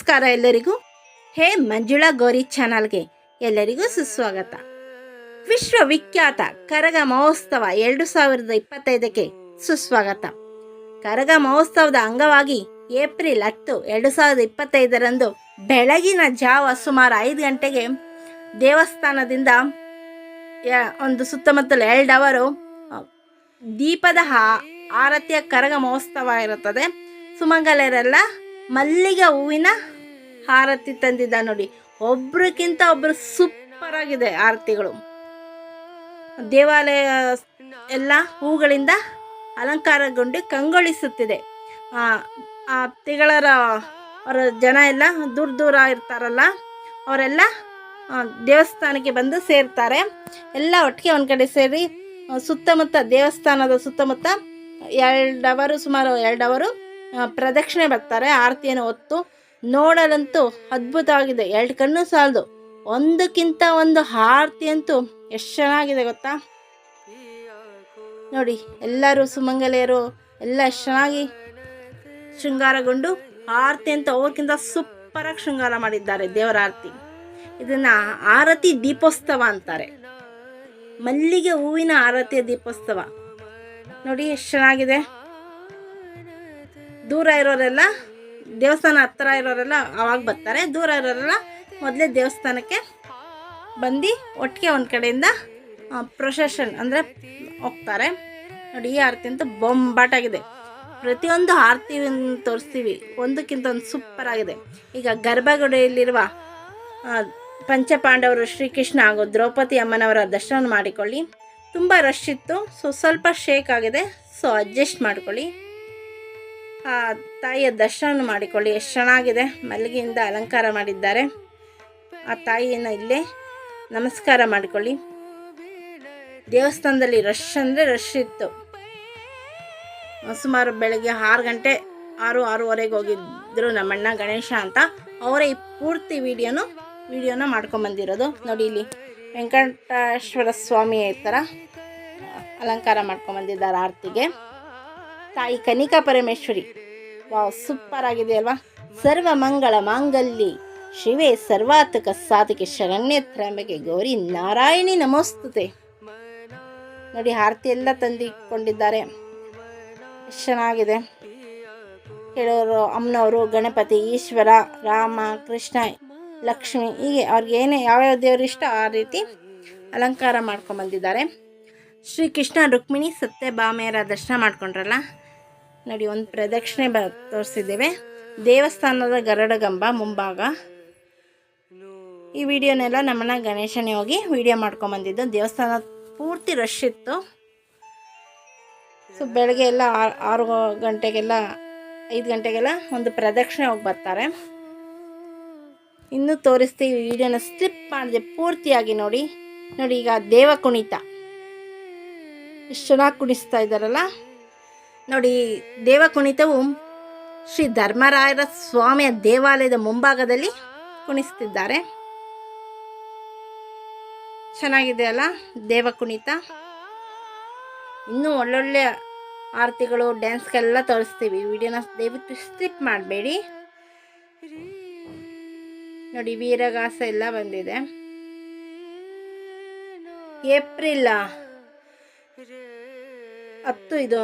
ನಮಸ್ಕಾರ ಎಲ್ಲರಿಗೂ. ಹೇ ಮಂಜುಳಾ ಗೌರಿ ಚಾನಲ್ಗೆ ಎಲ್ಲರಿಗೂ ಸುಸ್ವಾಗತ. ವಿಶ್ವವಿಖ್ಯಾತ ಕರಗ ಮಹೋತ್ಸವ ಎರಡು ಸಾವಿರದ ಇಪ್ಪತ್ತೈದಕ್ಕೆ ಸುಸ್ವಾಗತ. ಕರಗ ಮಹೋತ್ಸವದ ಅಂಗವಾಗಿ ಏಪ್ರಿಲ್ ಹತ್ತು ಎರಡು ಸಾವಿರದ ಇಪ್ಪತ್ತೈದರಂದು ಬೆಳಗಿನ ಜಾವ ಸುಮಾರು ಐದು ಗಂಟೆಗೆ ದೇವಸ್ಥಾನದಿಂದ ಒಂದು ಸುತ್ತಮುತ್ತಲು ಎರಡು ಅವರು ದೀಪದ ಆರತಿಯ ಕರಗ ಮಹೋತ್ಸವ ಇರುತ್ತದೆ. ಸುಮಂಗಲರೆಲ್ಲ ಮಲ್ಲಿಗೆ ಹೂವಿನ ಆರತಿ ತಂದಿದ್ದ ನೋಡಿ. ಒಬ್ರಕ್ಕಿಂತ ಒಬ್ರು ಸೂಪರ್ ಆಗಿದೆ ಆರತಿಗಳು. ದೇವಾಲಯ ಎಲ್ಲ ಹೂಗಳಿಂದ ಅಲಂಕಾರಗೊಂಡು ಕಂಗೊಳಿಸುತ್ತಿದೆ. ಆ ತಿಗಳರ ಅವರ ಜನ ಎಲ್ಲ ದೂರ ದೂರ ಇರ್ತಾರಲ್ಲ, ಅವರೆಲ್ಲ ದೇವಸ್ಥಾನಕ್ಕೆ ಬಂದು ಸೇರ್ತಾರೆ. ಎಲ್ಲ ಒಟ್ಟಿಗೆ ಒಂದು ಕಡೆ ಸೇರಿ, ಸುತ್ತಮುತ್ತ ದೇವಸ್ಥಾನದ ಸುತ್ತಮುತ್ತ ಎರಡು ಅವರು ಸುಮಾರು ಎರಡು ಅವರು ಪ್ರದಕ್ಷಿಣೆ ಬರ್ತಾರೆ, ಆರತಿಯನ್ನು ಹೊತ್ತು. ನೋಡಲಂತೂ ಅದ್ಭುತವಾಗಿದೆ, ಎರಡು ಕಣ್ಣು ಸಾಲದು. ಒಂದಕ್ಕಿಂತ ಒಂದು ಆರತಿ ಅಂತೂ ಎಷ್ಟು ಚೆನ್ನಾಗಿದೆ ಗೊತ್ತಾ? ನೋಡಿ, ಎಲ್ಲರೂ ಸುಮಂಗಲೆಯರು, ಎಲ್ಲ ಎಷ್ಟು ಚೆನ್ನಾಗಿ ಶೃಂಗಾರಗೊಂಡು ಆರತಿ ಅಂತ ಅವ್ರಿಗಿಂತ ಸೂಪರಾಗಿ ಶೃಂಗಾರ ಮಾಡಿದ್ದಾರೆ ದೇವರ ಆರತಿ. ಇದನ್ನ ಆರತಿ ದೀಪೋತ್ಸವ ಅಂತಾರೆ. ಮಲ್ಲಿಗೆ ಹೂವಿನ ಆರತಿಯ ದೀಪೋತ್ಸವ. ನೋಡಿ, ಎಷ್ಟು ಚೆನ್ನಾಗಿದೆ. ದೂರ ಇರೋರೆಲ್ಲ ದೇವಸ್ಥಾನ ಹತ್ತಿರ ಇರೋರೆಲ್ಲ ಅವಾಗ ಬರ್ತಾರೆ. ದೂರ ಇರೋರೆಲ್ಲ ಮೊದಲೇ ದೇವಸ್ಥಾನಕ್ಕೆ ಬಂದು ಒಟ್ಟಿಗೆ ಒಂದು ಕಡೆಯಿಂದ ಪ್ರೊಸೆಷನ್ ಅಂದರೆ ಹೋಗ್ತಾರೆ. ನೋಡಿ, ಈ ಆರತಿ ಅಂತೂ ಬೊಂಬಾಟಾಗಿದೆ. ಪ್ರತಿಯೊಂದು ಆರತಿ ತೋರಿಸ್ತೀವಿ. ಒಂದಕ್ಕಿಂತ ಒಂದು ಸೂಪರ್ ಆಗಿದೆ. ಈಗ ಗರ್ಭಗುಡಿಯಲ್ಲಿರುವ ಪಂಚಪಾಂಡವರು ಶ್ರೀಕೃಷ್ಣ ಹಾಗೂ ದ್ರೌಪದಿ ಅಮ್ಮನವರ ದರ್ಶನ ಮಾಡಿಕೊಳ್ಳಿ. ತುಂಬ ರಶ್ ಇತ್ತು. ಸೊ ಸ್ವಲ್ಪ ಶೇಕ್ ಆಗಿದೆ. ಸೊ ಅಡ್ಜಸ್ಟ್ ಮಾಡ್ಕೊಳ್ಳಿ. ತಾಯಿಯ ದರ್ಶನ ಮಾಡಿಕೊಳ್ಳಿ. ಎಷ್ಟು ಚೆನ್ನಾಗಿದೆ. ಮಲ್ಲಿಗೆಯಿಂದ ಅಲಂಕಾರ ಮಾಡಿದ್ದಾರೆ. ಆ ತಾಯಿಯನ್ನು ಇಲ್ಲೇ ನಮಸ್ಕಾರ ಮಾಡಿಕೊಳ್ಳಿ. ದೇವಸ್ಥಾನದಲ್ಲಿ ರಶ್ ಅಂದರೆ ರಶ್ ಇತ್ತು. ಸುಮಾರು ಬೆಳಗ್ಗೆ ಆರು ಗಂಟೆ, ಆರು, ಆರೂವರೆಗೆ ಹೋಗಿದ್ದರು ನಮ್ಮಣ್ಣ ಗಣೇಶ ಅಂತ. ಅವರೇ ಈ ಪೂರ್ತಿ ವಿಡಿಯೋನು, ವಿಡಿಯೋನ ಮಾಡ್ಕೊಂಬಂದಿರೋದು ನೋಡಿ ಇಲ್ಲಿ ವೆಂಕಟೇಶ್ವರ ಸ್ವಾಮಿ ಥರ ಅಲಂಕಾರ ಮಾಡ್ಕೊಂಬಂದಿದ್ದಾರೆ ಆರತಿಗೆ. ತಾಯಿ ಕನಿಕಾ ಪರಮೇಶ್ವರಿ. ವಾವ್ ಸೂಪರ್ ಆಗಿದೆ ಅಲ್ವಾ? ಸರ್ವ ಮಂಗಳ ಮಾಂಗಲ್ಯ. ಶಿವೆ ಸರ್ವಾತಕ ಸಾಧಕೆ ಶರಣ್ಯ ಗೌರಿ ನಾರಾಯಣಿ ನಮೋಸ್ತುತೆ. ನೋಡಿ, ಆರತಿ ಎಲ್ಲ ತಂದಿಕೊಂಡಿದ್ದಾರೆ. ಎಷ್ಟು ಚೆನ್ನಾಗಿದೆ. ಕೆಲವರು ಅಮ್ಮನವರು, ಗಣಪತಿ, ಈಶ್ವರ, ರಾಮ, ಕೃಷ್ಣ, ಲಕ್ಷ್ಮಿ, ಹೀಗೆ ಅವ್ರಿಗೆ ಏನೇ ಯಾವ್ಯಾವ ದೇವರು ಇಷ್ಟ ಆ ರೀತಿ ಅಲಂಕಾರ ಮಾಡ್ಕೊಂಬಂದಿದ್ದಾರೆ ಶ್ರೀಕೃಷ್ಣ ರುಕ್ಮಿಣಿ ಸತ್ಯಭಾಮೆಯರ ದರ್ಶನ ಮಾಡ್ಕೊಂಡ್ರಲ್ಲ? ನೋಡಿ, ಒಂದು ಪ್ರದಕ್ಷಿಣೆ ಬ ತೋರಿಸಿದ್ದೇವೆ. ದೇವಸ್ಥಾನದ ಗರಡಗಂಬ ಮುಂಭಾಗ. ಈ ವಿಡಿಯೋನೆಲ್ಲ ನಮ್ಮನ್ನ ಗಣೇಶನೇ ಹೋಗಿ ವಿಡಿಯೋ ಮಾಡ್ಕೊಂಬಂದಿದ್ದು. ದೇವಸ್ಥಾನ ಪೂರ್ತಿ ರಶ್ ಇತ್ತು. ಸೊ ಬೆಳಗ್ಗೆ ಎಲ್ಲ ಆರು ಗಂಟೆಗೆಲ್ಲ, ಐದು ಗಂಟೆಗೆಲ್ಲ ಒಂದು ಪ್ರದಕ್ಷಿಣೆ ಹೋಗಿ ಬರ್ತಾರೆ. ಇನ್ನೂ ತೋರಿಸ್ತೀವಿ ವಿಡಿಯೋನ ಸ್ಲಿಪ್ ಮಾಡಿದೆ ಪೂರ್ತಿಯಾಗಿ ನೋಡಿ. ನೋಡಿ, ಈಗ ದೇವ ಕುಣಿತ ಎಷ್ಟು ಚೆನ್ನಾಗಿ ಕುಣಿಸ್ತಾ ಇದ್ದಾರಲ್ಲ? ನೋಡಿ ದೇವ ಕುಣಿತವು ಶ್ರೀ ಧರ್ಮರಾಯರ ಸ್ವಾಮಿಯ ದೇವಾಲಯದ ಮುಂಭಾಗದಲ್ಲಿ ಕುಣಿಸ್ತಿದ್ದಾರೆ. ಚೆನ್ನಾಗಿದೆ ಅಲ್ಲ ದೇವ ಕುಣಿತ ಇನ್ನೂ ಒಳ್ಳೊಳ್ಳೆ ಆರತಿಗಳು, ಡ್ಯಾನ್ಸ್ಗೆಲ್ಲ ತೋರಿಸ್ತೀವಿ. ವಿಡಿಯೋನ ದಯವಿಟ್ಟು ಸ್ಕಿಪ್ ಮಾಡಬೇಡಿ. ನೋಡಿ, ವೀರಗಾಸ ಎಲ್ಲ ಬಂದಿದೆ. ಏಪ್ರಿಲ್ ಹತ್ತು ಇದು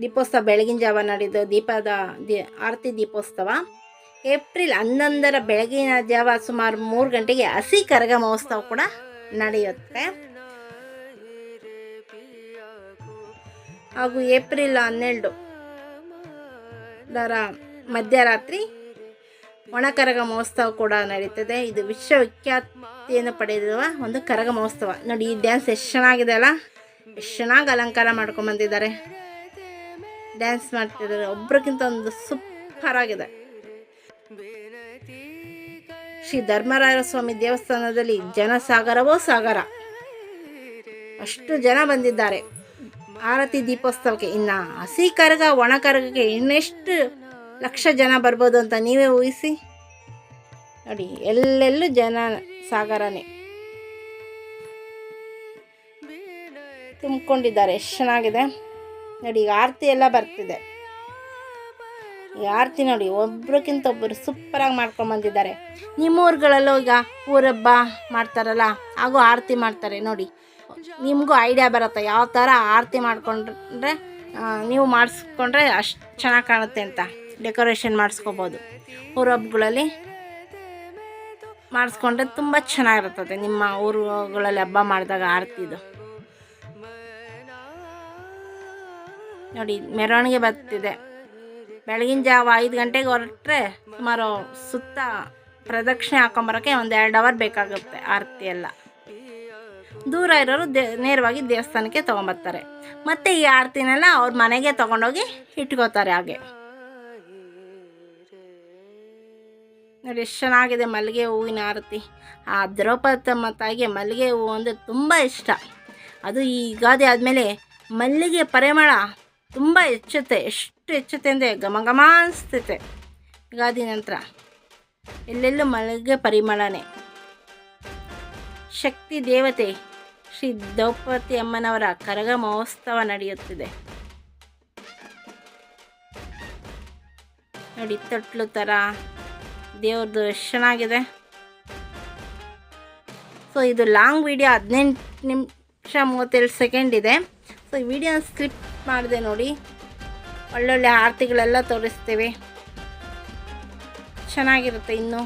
ದೀಪೋತ್ಸವ, ಬೆಳಗಿನ ಜಾವ ನಡೆದು ದೀಪದ ದಿ, ಆರತಿ ದೀಪೋತ್ಸವ. ಏಪ್ರಿಲ್ ಹನ್ನೊಂದರ ಬೆಳಗಿನ ಜಾವ ಸುಮಾರು ಮೂರು ಗಂಟೆಗೆ ಹಸಿ ಕರಗ ಮಹೋತ್ಸವ ಕೂಡ ನಡೆಯುತ್ತೆ. ಹಾಗೂ ಏಪ್ರಿಲ್ ಹನ್ನೆರಡು ದರ ಮಧ್ಯರಾತ್ರಿ ಒಣಕರಗ ಮಹೋತ್ಸವ ಕೂಡ ನಡೀತದೆ. ಇದು ವಿಶ್ವವಿಖ್ಯಾತಿಯನ್ನು ಪಡೆದಿರುವ ಒಂದು ಕರಗ ಮಹೋತ್ಸವ. ನೋಡಿ, ಈ ಡ್ಯಾನ್ಸ್ ಎಷ್ಟು ಚೆನ್ನಾಗಿದೆ ಅಲ್ಲ? ಎಷ್ಟು ಚೆನ್ನಾಗಿ ಅಲಂಕಾರ ಮಾಡ್ಕೊಂಬಂದಿದ್ದಾರೆ. ಡ್ಯಾನ್ಸ್ ಮಾಡ್ತಿದ್ದಾರೆ. ಒಬ್ರಿಗಿಂತ ಒಂದು ಸೂಪರ್ ಆಗಿದೆ. ಶ್ರೀ ಧರ್ಮರಾಯ ಸ್ವಾಮಿ ದೇವಸ್ಥಾನದಲ್ಲಿ ಜನಸಾಗರವೋ ಸಾಗರ? ಅಷ್ಟು ಜನ ಬಂದಿದ್ದಾರೆ. ಆರತಿ ದೀಪೋತ್ಸವಕ್ಕೆ. ಇನ್ನು ಹಸಿ ಕರಗ, ಒಣ ಕರಗಕ್ಕೆ ಇನ್ನೆಷ್ಟು ಲಕ್ಷ ಜನ ಬರ್ಬೋದು ಅಂತ ನೀವೇ ಊಹಿಸಿ. ನೋಡಿ, ಎಲ್ಲೆಲ್ಲೂ ಜನ ಸಾಗರನೇ ತುಂಬಿಕೊಂಡಿದ್ದಾರೆ. ಎಷ್ಟು ಚೆನ್ನಾಗಿದೆ. ನೋಡಿ, ಈಗ ಆರತಿ ಎಲ್ಲ ಬರ್ತಿದೆ. ಈ ಆರತಿ ನೋಡಿ, ಒಬ್ರಿಗಿಂತ ಒಬ್ಬರು ಸೂಪರಾಗಿ ಮಾಡ್ಕೊಂಬಂದಿದ್ದಾರೆ ನಿಮ್ಮ ಊರುಗಳಲ್ಲೂ ಈಗ ಊರಬ್ಬ ಮಾಡ್ತಾರಲ್ಲ, ಹಾಗೂ ಆರತಿ ಮಾಡ್ತಾರೆ ನೋಡಿ. ನಿಮಗೂ ಐಡಿಯಾ ಬರುತ್ತೆ ಯಾವ ಥರ ಆರತಿ ಮಾಡಿಕೊಂಡ್ರೆ ನೀವು ಮಾಡಿಸ್ಕೊಂಡ್ರೆ ಅಷ್ಟು ಚೆನ್ನಾಗಿ ಕಾಣುತ್ತೆ ಅಂತ. ಡೆಕೋರೇಷನ್ ಮಾಡಿಸ್ಕೋಬೋದು. ಊರಬ್ಬಗಳಲ್ಲಿ ಮಾಡಿಸ್ಕೊಂಡ್ರೆ ತುಂಬ ಚೆನ್ನಾಗಿರುತ್ತದೆ ನಿಮ್ಮ ಊರುಗಳಲ್ಲಿ ಹಬ್ಬ ಮಾಡಿದಾಗ ಆರತಿದು. ನೋಡಿ, ಮೆರವಣಿಗೆ ಬರ್ತಿದೆ. ಬೆಳಗಿನ ಜಾವ ಐದು ಗಂಟೆಗೆ ಹೊರಟ್ರೆ ಸುಮಾರು ಸುತ್ತ ಪ್ರದಕ್ಷಿಣೆ ಹಾಕೊಂಬರೋಕ್ಕೆ ಒಂದು ಎರಡು ಅವರ್ ಬೇಕಾಗುತ್ತೆ ಆರತಿ ಎಲ್ಲ. ದೂರ ಇರೋರು ದೇ, ನೇರವಾಗಿ ದೇವಸ್ಥಾನಕ್ಕೆ ತೊಗೊಂಬರ್ತಾರೆ. ಮತ್ತು ಈ ಆರತಿನೆಲ್ಲ ಅವ್ರ ಮನೆಗೆ ತೊಗೊಂಡೋಗಿ ಇಟ್ಕೋತಾರೆ ಹಾಗೆ. ನೋಡಿ, ಎಷ್ಟು ಚೆನ್ನಾಗಿದೆ ಮಲ್ಲಿಗೆ ಹೂವಿನ ಆರತಿ. ಆ ದ್ರೌಪದಮ್ಮ ತಾಯಿಗೆ ಮಲ್ಲಿಗೆ ಹೂವು ಅಂದರೆ ತುಂಬ ಇಷ್ಟ. ಅದು ಈ ಗಾದೆ ಆದಮೇಲೆ ಮಲ್ಲಿಗೆ ಪರಿಮಳ ತುಂಬ ಹೆಚ್ಚುತ್ತೆ ಎಷ್ಟು ಹೆಚ್ಚುತ್ತೆ ಅಂದರೆ ಘಮ ಘಮ ಅನಿಸ್ತೈತೆ ಯುಗಾದಿ ನಂತರ ಎಲ್ಲೆಲ್ಲೂ ಮಳೆಗೆ ಪರಿಮಳನೇ. ಶಕ್ತಿ ದೇವತೆ ಶ್ರೀ ದ್ರೌಪದಿ ಅಮ್ಮನವರ ಕರಗ ಮಹೋತ್ಸವ ನಡೆಯುತ್ತಿದೆ. ನೋಡಿ, ತೊಟ್ಲು ಥರ ದೇವ್ರದ್ದು ಎಷ್ಟು ಚೆನ್ನಾಗಿದೆ ಸೊ ಇದು ಲಾಂಗ್ ವಿಡಿಯೋ ಹದಿನೆಂಟು ನಿಮಿಷ ಮೂವತ್ತೇಳು ಸೆಕೆಂಡ್ ಇದೆ. ಸೊ ಈ ವಿಡಿಯೋನ ಸ್ಕ್ರಿಪ್ಟ್ ಮಾಡಿದೆ ನೋಡಿ. ಒಳ್ಳೊಳ್ಳೆ ಆರತಿಗಳೆಲ್ಲ ತೋರಿಸ್ತೇವೆ. ಚೆನ್ನಾಗಿರುತ್ತೆ ಇನ್ನು.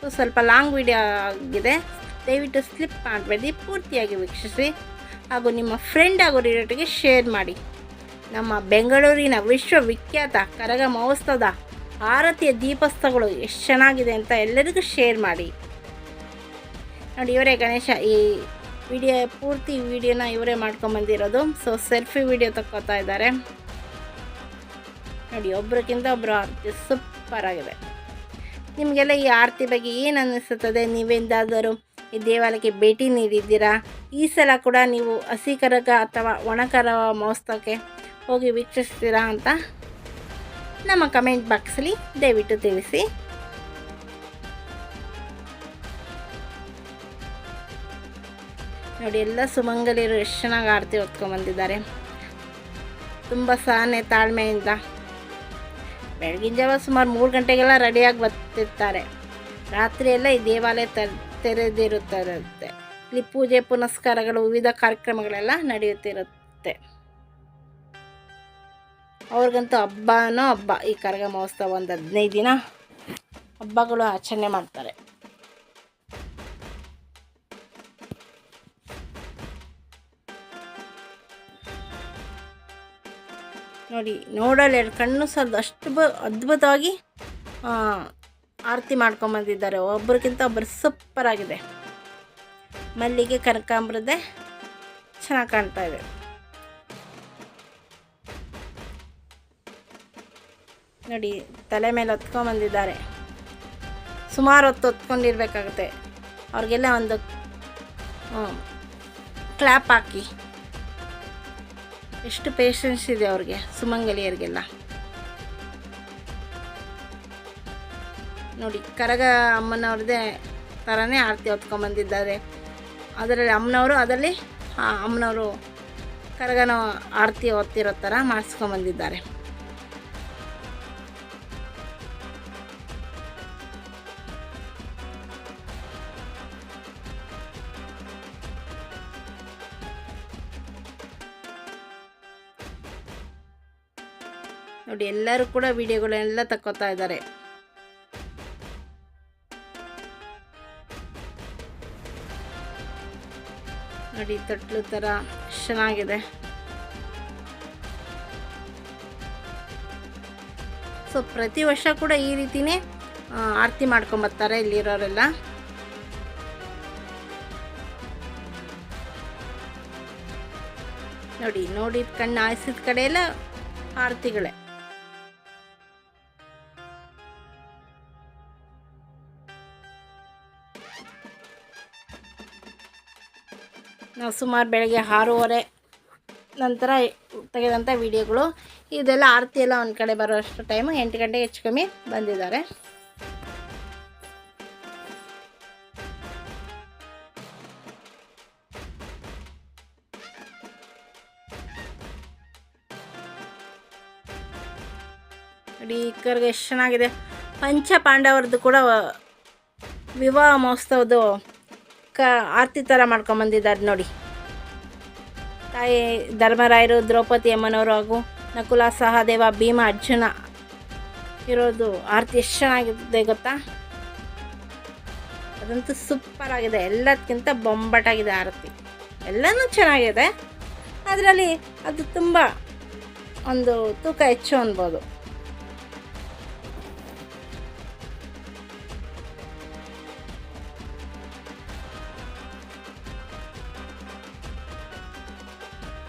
ಸೊ ಸ್ವಲ್ಪ ಲಾಂಗ್ ವಿಡಿಯೋ ಆಗಿದೆ. ದಯವಿಟ್ಟು ಸ್ಲಿಪ್ ಮಾಡಬೇಡಿ, ಪೂರ್ತಿಯಾಗಿ ವೀಕ್ಷಿಸಿ. ಹಾಗೂ ನಿಮ್ಮ ಫ್ರೆಂಡ್ ಹಾಗೂ ರಿಲೇಟಿವ್ಗೆ ಶೇರ್ ಮಾಡಿ. ನಮ್ಮ ಬೆಂಗಳೂರಿನ ವಿಶ್ವವಿಖ್ಯಾತ ಕರಗ ಮಹೋತ್ಸವದ ಭಾರತೀಯ ದೀಪಸ್ತಗಳು ಎಷ್ಟು ಚೆನ್ನಾಗಿದೆ ಅಂತ ಎಲ್ಲರಿಗೂ ಶೇರ್ ಮಾಡಿ. ನೋಡಿ, ಇವರೇ ಗಣೇಶ, ಈ ವಿಡಿಯೋ ಪೂರ್ತಿ ವಿಡಿಯೋನ ಇವರೇ ಮಾಡ್ಕೊಂಬಂದಿರೋದು. ಸೊ ಸೆಲ್ಫಿ ವಿಡಿಯೋ ತಕ್ಕೋತಾ ಇದ್ದಾರೆ. ನೋಡಿ ಒಬ್ರಕ್ಕಿಂತ ಒಬ್ಬರು ಆರತಿ ಸೂಪರ್ ಆಗಿದೆ ನಿಮಗೆಲ್ಲ ಈ ಆರತಿ ಬಗ್ಗೆ ಏನು ಅನ್ನಿಸುತ್ತದೆ? ನೀವೆಂದಾದರೂ ಈ ದೇವಾಲಯಕ್ಕೆ ಭೇಟಿ ನೀಡಿದ್ದೀರಾ? ಈ ಸಲ ಕೂಡ ನೀವು ಹಸಿ ಕರಗ ಅಥವಾ ಒಣಕರ ಮಹೋತ್ಸವಕ್ಕೆ ಹೋಗಿ ವೀಕ್ಷಿಸ್ತೀರಾ ಅಂತ ನಮ್ಮ ಕಮೆಂಟ್ ಬಾಕ್ಸಲ್ಲಿ ದಯವಿಟ್ಟು ತಿಳಿಸಿ. ನೋಡಿ, ಎಲ್ಲ ಸುಮಂಗಲಿಯರು ಎಷ್ಟು ಚೆನ್ನಾಗಿ ಆರತಿ ಹೊತ್ಕೊಂಡ್ಬಂದಿದ್ದಾರೆ ತುಂಬ ಸಹನೆ ತಾಳ್ಮೆಯಿಂದ. ಬೆಳಗಿನ ಜಾವ ಸುಮಾರು ಮೂರು ಗಂಟೆಗೆಲ್ಲ ರೆಡಿಯಾಗಿ ಬರ್ತಿರ್ತಾರೆ. ರಾತ್ರಿ ಎಲ್ಲ ಈ ದೇವಾಲಯ ತೆರೆದಿರುತ್ತಿರುತ್ತೆ ಇಲ್ಲಿ ಪೂಜೆ, ಪುನಸ್ಕಾರಗಳು, ವಿವಿಧ ಕಾರ್ಯಕ್ರಮಗಳೆಲ್ಲ ನಡೆಯುತ್ತಿರುತ್ತೆ. ಅವ್ರಿಗಂತೂ ಹಬ್ಬನೋ ಹಬ್ಬ. ಈ ಕರಗ ಮಹೋತ್ಸವ ಒಂದು ಹದಿನೈದು ದಿನ ಹಬ್ಬಗಳು ಆಚರಣೆ ಮಾಡ್ತಾರೆ. ನೋಡಿ ನೋಡಲ್ಲ ಎರಡು ಕಣ್ಣು ಸದ್, ಅಷ್ಟು ಬ, ಅದ್ಭುತವಾಗಿ ಆರತಿ ಮಾಡ್ಕೊಂಬಂದಿದ್ದಾರೆ ಒಬ್ರಿಗಿಂತ ಒಬ್ಬರು ಸೂಪರ್ ಆಗಿದೆ. ಮಲ್ಲಿಗೆ ಕನಕಾಂಬ್ರದೆ ಚೆನ್ನಾಗಿ ಕಾಣ್ತಾ ಇದೆ. ನೋಡಿ, ತಲೆ ಮೇಲೆ ಹೊತ್ಕೊಂಬಂದಿದ್ದಾರೆ ಸುಮಾರು ಹೊತ್ತು ಹೊತ್ಕೊಂಡಿರ್ಬೇಕಾಗುತ್ತೆ. ಅವ್ರಿಗೆಲ್ಲ ಒಂದು ಕ್ಲ್ಯಾಪ್ ಹಾಕಿ. ಎಷ್ಟು ಪೇಷನ್ಸ್ ಇದೆ ಅವ್ರಿಗೆ, ಸುಮಂಗಲಿಯರಿಗೆಲ್ಲ. ನೋಡಿ, ಕರಗ ಅಮ್ಮನವ್ರದ್ದೇ ಥರನೇ ಆರತಿ ಹೊತ್ಕೊಂಬಂದಿದ್ದಾರೆ ಅದರಲ್ಲಿ ಅಮ್ಮನವರು ಅದರಲ್ಲಿ ಅಮ್ಮನವರು ಕರಗನ ಆರತಿ ಹೊತ್ತಿರೋ ಥರ ಮಾಡಿಸ್ಕೊಂಬಂದಿದ್ದಾರೆ ನೋಡಿ, ಎಲ್ಲರೂ ಕೂಡ ವಿಡಿಯೋಗಳನ್ನೆಲ್ಲ ತಕ್ಕೋತಾ ಇದ್ದಾರೆ. ನೋಡಿ ತೊಟ್ಲು ಥರ ಚೆನ್ನಾಗಿದೆ. ಸೊ ಪ್ರತಿ ವರ್ಷ ಕೂಡ ಈ ರೀತಿನೇ ಆರತಿ ಮಾಡ್ಕೊಂಬರ್ತಾರೆ ಇಲ್ಲಿರೋರೆಲ್ಲ. ನೋಡಿ, ನೋಡಿದ ಕಣ್ಣು ಆಯಿಸಿದ ಕಡೆ ಎಲ್ಲ ಆರತಿಗಳೇ. ನಾವು ಸುಮಾರು ಬೆಳಗ್ಗೆ ಆರೂವರೆ ನಂತರ ತೆಗೆದಂಥ ವಿಡಿಯೋಗಳು. ಇದೆಲ್ಲ ಆರತಿ ಎಲ್ಲ ಒಂದು ಕಡೆ ಬರೋಷ್ಟು ಟೈಮು ಎಂಟು ಗಂಟೆಗೆ ಹೆಚ್ಚು ಕಮ್ಮಿ ಬಂದಿದ್ದಾರೆ. ನೋಡಿ ಎಷ್ಟು ಚೆನ್ನಾಗಿದೆ. ಪಂಚ ಪಾಂಡವರದ್ದು ಕೂಡ ವಿವಾಹ ಮಹೋತ್ಸವದ್ದು ಕ ಆರತಿ ಥರ ಮಾಡ್ಕೊಂಬಂದಿದ್ದಾರೆ ನೋಡಿ. ತಾಯಿ ಧರ್ಮರಾಯರು, ದ್ರೌಪದಿ ಅಮ್ಮನವರು ಹಾಗೂ ನಕುಲ ಸಹದೇವ, ಭೀಮ, ಅರ್ಜುನ ಇರೋದು ಆರತಿ ಎಷ್ಟು ಚೆನ್ನಾಗಿದೆ ಗೊತ್ತಾ? ಅದಂತೂ ಸೂಪರ್ ಆಗಿದೆ. ಎಲ್ಲದಕ್ಕಿಂತ ಬೊಂಬಟಾಗಿದೆ ಆರತಿ. ಎಲ್ಲನೂ ಚೆನ್ನಾಗಿದೆ. ಅದರಲ್ಲಿ ಅದು ತುಂಬ ಒಂದು ತೂಕ ಹೆಚ್ಚು ಅನ್ಬೋದು.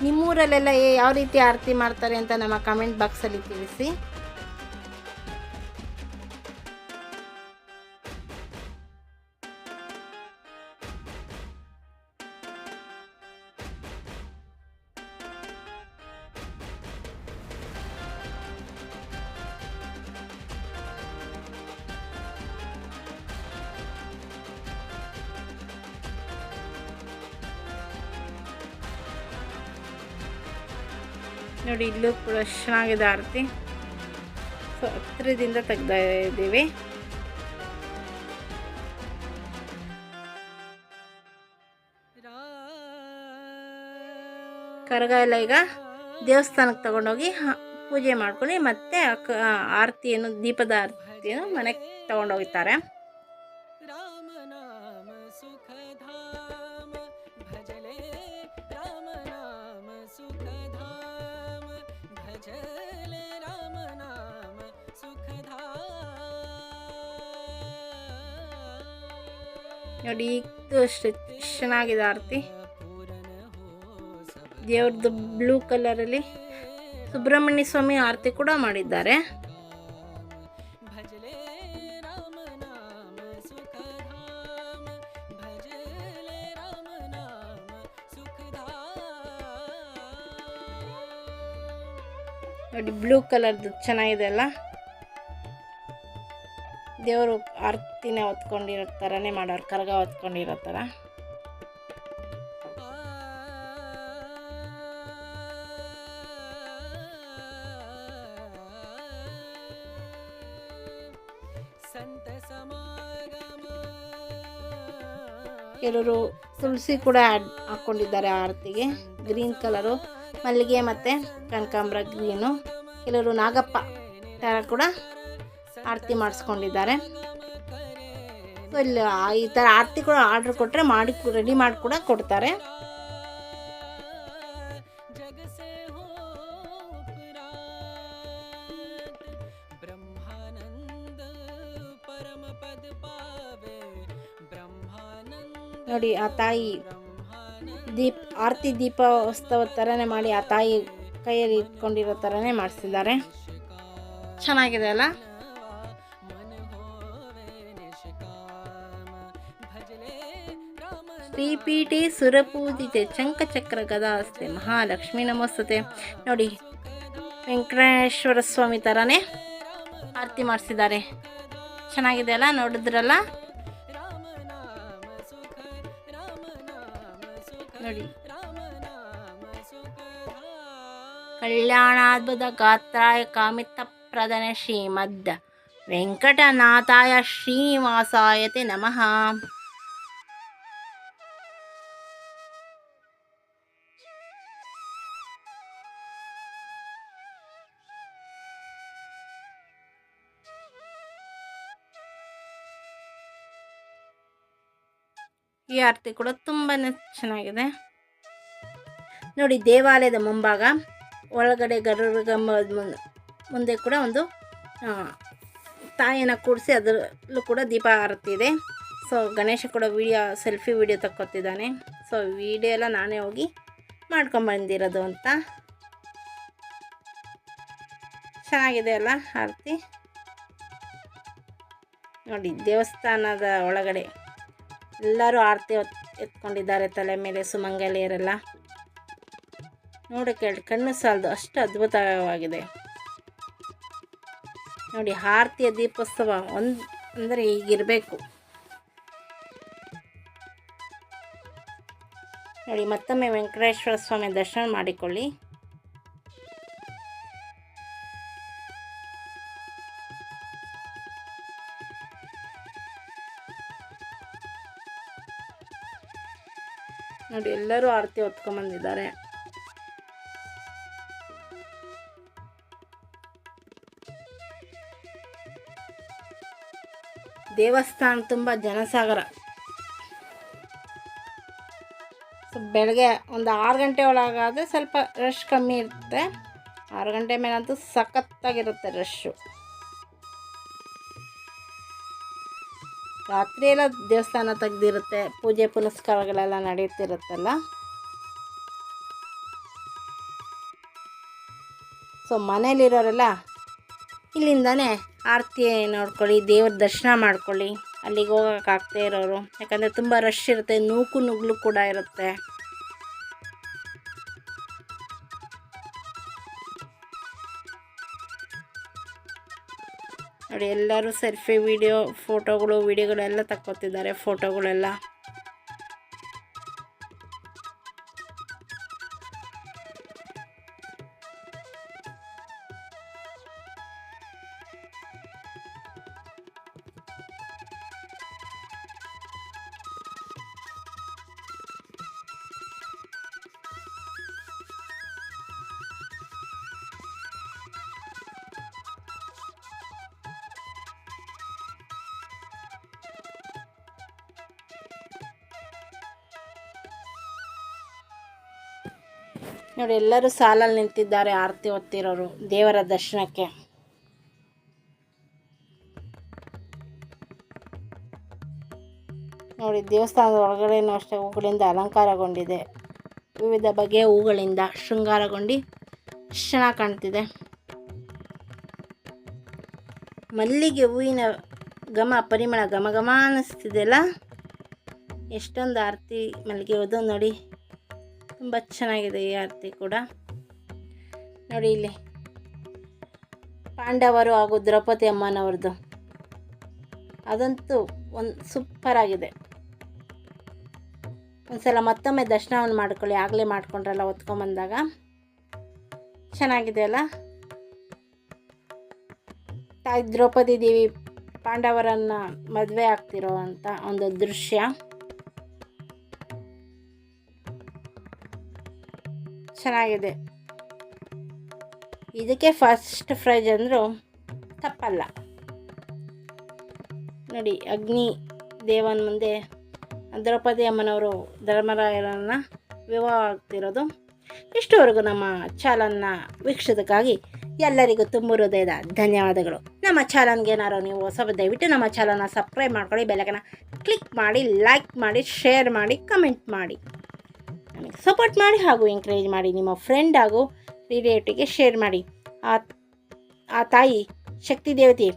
ನಿಮ್ಮೂರಲ್ಲೆಲ್ಲ ಯಾವ ರೀತಿ ಆರತಿ ಮಾಡ್ತಾರೆ ಅಂತ ನಮ್ಮ ಕಮೆಂಟ್ ಬಾಕ್ಸಲ್ಲಿ ತಿಳಿಸಿ. ನೋಡಿ, ಇಲ್ಲೂ ಕೂಡ ಚೆನ್ನಾಗಿದೆ ಆರತಿ. ಸೊ ಹತ್ತಿರದಿಂದ ತೆಗ್ದಾ ಇದ್ದೀವಿ. ಕರಗ ಎಲ್ಲ ಈಗ ದೇವಸ್ಥಾನಕ್ಕೆ ತಗೊಂಡೋಗಿ ಪೂಜೆ ಮಾಡ್ಕೊಂಡು ಮತ್ತೆ ಆರತಿಯನ್ನು, ದೀಪದ ಆರತಿಯನ್ನು ಮನೆಗೆ ತಗೊಂಡೋಗ್ತಾರೆ. ನೋಡಿ, ಇದು ಅಷ್ಟು. ಚೆನ್ನಾಗಿದೆ ಆರತಿ. ದೇವ್ರದ್ದು ಬ್ಲೂ ಕಲರಲ್ಲಿ ಸುಬ್ರಹ್ಮಣ್ಯ ಸ್ವಾಮಿ ಆರತಿ ಕೂಡ ಮಾಡಿದ್ದಾರೆ. ನೋಡಿ ಬ್ಲೂ ಕಲರ್ದು ಚೆನ್ನಾಗಿದೆ ಅಲ್ಲ? ದೇವರು ಆರ್ತಿನ ಹೊತ್ಕೊಂಡಿರೋ ಥರನೇ ಮಾಡೋರು, ಕರಗ ಹೊತ್ಕೊಂಡಿರೋ ಥರ. ಕೆಲವರು ತುಳಸಿ ಕೂಡ ಆಡ್ ಹಾಕ್ಕೊಂಡಿದ್ದಾರೆ ಆರತಿಗೆ, ಗ್ರೀನ್ ಕಲರು, ಮಲ್ಲಿಗೆ ಮತ್ತು ಕನಕಾಂಬ್ರ ಗ್ರೀನು. ಕೆಲವರು ನಾಗಪ್ಪ ಥರ ಕೂಡ ಆರತಿ ಮಾಡಿಸ್ಕೊಂಡಿದ್ದಾರೆ. ಇಲ್ಲಿ ಈ ಥರ ಆರತಿ ಕೂಡ ಆರ್ಡ್ರ್ ಕೊಟ್ಟರೆ ಮಾಡಿ ರೆಡಿ ಮಾಡಿ ಕೂಡ ಕೊಡ್ತಾರೆ. ನೋಡಿ, ಆ ತಾಯಿ ದೀಪ, ಆರತಿ ದೀಪೋತ್ಸವ ಥರನೇ ಮಾಡಿ ಆ ತಾಯಿ ಕೈಯಲ್ಲಿ ಇಟ್ಕೊಂಡಿರೋ ಥರನೇ ಮಾಡಿಸಿದ್ದಾರೆ. ಚೆನ್ನಾಗಿದೆ ಅಲ್ಲ? ಶ್ರೀಪೀಠಿ ಸುರಪೂಜಿತೆ ಚಂಕಚಕ್ರ ಗದಾಸ್ತೆ, ಮಹಾಲಕ್ಷ್ಮೀ ನಮಸ್ತೆ ನೋಡಿ, ವೆಂಕಟೇಶ್ವರ ಸ್ವಾಮಿ ಥರನೇ ಆರತಿ ಮಾಡಿಸಿದ್ದಾರೆ. ಚೆನ್ನಾಗಿದೆ ಅಲ್ಲ? ನೋಡಿದ್ರಲ್ಲ? ನೋಡಿ. ಕಲ್ಯಾಣಾದ್ಭುತ ಗಾತ್ರಾಯ ಕಾಮಿತ ಪ್ರಧಾನ ಶ್ರೀಮದ್ ವೆಂಕಟನಾಥಾಯ ಶ್ರೀನಿವಾಸಾಯತೆ ನಮಃ. ಈ ಆರತಿ ಕೂಡ ತುಂಬಾ ಚೆನ್ನಾಗಿದೆ. ನೋಡಿ, ದೇವಾಲಯದ ಮುಂಭಾಗ, ಒಳಗಡೆ ಗರುಡಗಂಬದ ಮುನ್- ಮುಂದೆ ಕೂಡ ಒಂದು ತಾಯಿನ ಕೂಡಿಸಿ ಅದರಲ್ಲೂ ಕೂಡ ದೀಪ ಆರತಿ ಇದೆ. ಸೊ ಗಣೇಶ ಕೂಡ ವಿಡಿಯೋ ಸೆಲ್ಫಿ ವಿಡಿಯೋ ತಕ್ಕೊತಿದ್ದಾನೆ ಸೊ ವಿಡಿಯೋ ಎಲ್ಲ ನಾನೇ ಹೋಗಿ ಮಾಡ್ಕೊಂಬಂದಿರೋದು ಅಂತ. ಚೆನ್ನಾಗಿದೆ ಅಲ್ಲ ಆರತಿ? ನೋಡಿ, ದೇವಸ್ಥಾನದ ಒಳಗಡೆ ಎಲ್ಲರೂ ಆರತಿ ಎತ್ಕೊಂಡಿದ್ದಾರೆ ತಲೆ ಮೇಲೆ ಸುಮಂಗಲಿಯರೆಲ್ಲ. ನೋಡಿ ಕೇಳಿ ಕಣ್ಣು ಸಾಲದು ಅಷ್ಟು ಅದ್ಭುತವಾಗಿದೆ. ನೋಡಿ, ಆರತಿಯ ದೀಪೋತ್ಸವ ಒಂದು, ಅಂದರೆ ಈಗಿರಬೇಕು. ನೋಡಿ, ಮತ್ತೊಮ್ಮೆ ವೆಂಕಟೇಶ್ವರ ಸ್ವಾಮಿ ದರ್ಶನ ಮಾಡಿಕೊಳ್ಳಿ. ನೋಡಿ, ಎಲ್ಲರೂ ಆರತಿ ಹೊತ್ಕೊಂಬಂದಿದ್ದಾರೆ ದೇವಸ್ಥಾನ ತುಂಬ ಜನಸಾಗರ. ಬೆಳಗ್ಗೆ ಒಂದು ಆರು ಗಂಟೆ ಒಳಗಾದರೆ ಸ್ವಲ್ಪ ರಶ್ ಕಮ್ಮಿ ಇರುತ್ತೆ. ಆರು ಗಂಟೆ ಮೇಲಂತೂ ಸಖತ್ತಾಗಿರುತ್ತೆ ರಶ್ಶು ರಾತ್ರಿ ಎಲ್ಲ ದೇವಸ್ಥಾನ ತೆಗ್ದಿರುತ್ತೆ, ಪೂಜೆ ಪುನಸ್ಕಾರಗಳೆಲ್ಲ ನಡೀತಿರುತ್ತಲ್ಲ ಸೊ ಮನೇಲಿರೋರೆಲ್ಲ ಇಲ್ಲಿಂದನೇ ಆರತಿ ನೋಡ್ಕೊಳ್ಳಿ, ದೇವ್ರ ದರ್ಶನ ಮಾಡ್ಕೊಳ್ಳಿ. ಅಲ್ಲಿಗೆ ಹೋಗೋಕ್ಕಾಗ್ತೇ ಇರೋರು. ಯಾಕಂದರೆ ತುಂಬ ರಶ್ ಇರುತ್ತೆ, ನೂಕು ನುಗ್ಲು ಕೂಡ ಇರುತ್ತೆ. ಎಲ್ಲರೂ ಸೆಲ್ಫಿ ವಿಡಿಯೋ ಫೋಟೋಗಳು ವಿಡಿಯೋಗಳೆಲ್ಲ ತಕ್ಕೊತಿದ್ದಾರೆ ಫೋಟೋಗಳೆಲ್ಲ. ನೋಡಿ, ಎಲ್ಲರೂ ಸಾಲಲ್ಲಿ ನಿಂತಿದ್ದಾರೆ ಆರತಿ ಹೊತ್ತಿರೋರು ದೇವರ ದರ್ಶನಕ್ಕೆ. ನೋಡಿ, ದೇವಸ್ಥಾನದ ಒಳಗಡೆನೂ ಅಷ್ಟೇ, ಹೂಗಳಿಂದ ಅಲಂಕಾರಗೊಂಡಿದೆ. ವಿವಿಧ ಬಗೆಯ ಹೂಗಳಿಂದ ಶೃಂಗಾರಗೊಂಡು ಚೆನ್ನಾಗಿ ಕಾಣ್ತಿದೆ. ಮಲ್ಲಿಗೆ ಹೂವಿನ ಘಮ, ಪರಿಮಳ ಘಮ ಘಮ ಅನ್ನಿಸ್ತಿದೆಯಲ್ಲ ಎಷ್ಟೊಂದು ಆರತಿ ಮಲ್ಲಿಗೆ ಹೂದು ನೋಡಿ. ತುಂಬ ಚೆನ್ನಾಗಿದೆ ಈ ಆರತಿ ಕೂಡ. ನೋಡಿ ಇಲ್ಲಿ. ಪಾಂಡವರು ಹಾಗೂ ದ್ರೌಪದಿ ಅಮ್ಮನವ್ರದ್ದು. ಅದಂತೂ ಒಂದು ಸೂಪರ್ ಆಗಿದೆ. ಒಂದ್ಸಲ ಮತ್ತೊಮ್ಮೆ ದರ್ಶನವನ್ನು ಮಾಡ್ಕೊಳ್ಳಿ, ಆಗಲೇ ಮಾಡ್ಕೊಂಡ್ರಲ್ಲ ಹೊತ್ಕೊಂಬಂದಾಗ. ಚೆನ್ನಾಗಿದೆ ಅಲ್ಲ? ತಾಯಿ ದ್ರೌಪದಿ ದೇವಿ ಪಾಂಡವರನ್ನು ಮದುವೆ ಆಗ್ತಿರೋ ಅಂತ ಒಂದು ದೃಶ್ಯ. ಚೆನ್ನಾಗಿದೆ. ಇದಕ್ಕೆ ಫಸ್ಟ್ ಫ್ರೈಜ್ ಅಂದರೂ ತಪ್ಪಲ್ಲ. ನೋಡಿ, ಅಗ್ನಿ ದೇವನ ಮುಂದೆ ದ್ರೌಪದಿ ಅಮ್ಮನವರು ಧರ್ಮರಾಯರನ್ನು ವಿವಾಹ ಆಗ್ತಿರೋದು ಇಷ್ಟುವರೆಗೂ ನಮ್ಮ ಚಾಲನ್ನ ವೀಕ್ಷಿಸೋದಕ್ಕಾಗಿ ಎಲ್ಲರಿಗೂ ತುಂಬ ಹೃದಯದ ಧನ್ಯವಾದಗಳು. ನಮ್ಮ ಚಾಲನ್ಗೆ ಏನಾರು ನೀವು ಹೊಸ ದಯವಿಟ್ಟು ನಮ್ಮ ಚಾಲನ್ನ ಸಬ್ಸ್ಕ್ರೈಬ್ ಮಾಡ್ಕೊಳ್ಳಿ ಬೆಲಕನ ಕ್ಲಿಕ್ ಮಾಡಿ ಲೈಕ್ ಮಾಡಿ ಶೇರ್ ಮಾಡಿ ಕಮೆಂಟ್ ಮಾಡಿ. ನಮಗೆ ಸಪೋರ್ಟ್ ಮಾಡಿ ಹಾಗೂ ಎಂಕರೇಜ್ ಮಾಡಿ. ನಿಮ್ಮ ಫ್ರೆಂಡ್ ಹಾಗೂ ರಿಲೇಟಿವ್ಗೆ ಶೇರ್ ಮಾಡಿ. ಆ ಆ ತಾಯಿ ಶಕ್ತಿ ದೇವತೆ,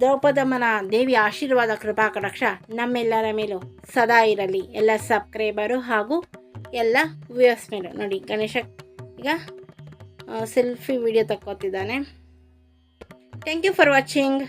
ದ್ರೌಪದಮ್ಮನ ದೇವಿ ಆಶೀರ್ವಾದ, ಕೃಪಾ, ಕಟಾಕ್ಷ ನಮ್ಮೆಲ್ಲರ ಮೇಲೂ ಸದಾ ಇರಲಿ. ಎಲ್ಲ ಸಬ್ಸ್ಕ್ರೈಬರು ಹಾಗೂ ಎಲ್ಲ ವ್ಯೂವರ್ಸ್ ಮೇಲೂ. ನೋಡಿ, ಗಣೇಶ ಈಗ selfie video ತಕ್ಕೋತಿದ್ದಾನೆ. Thank you for watching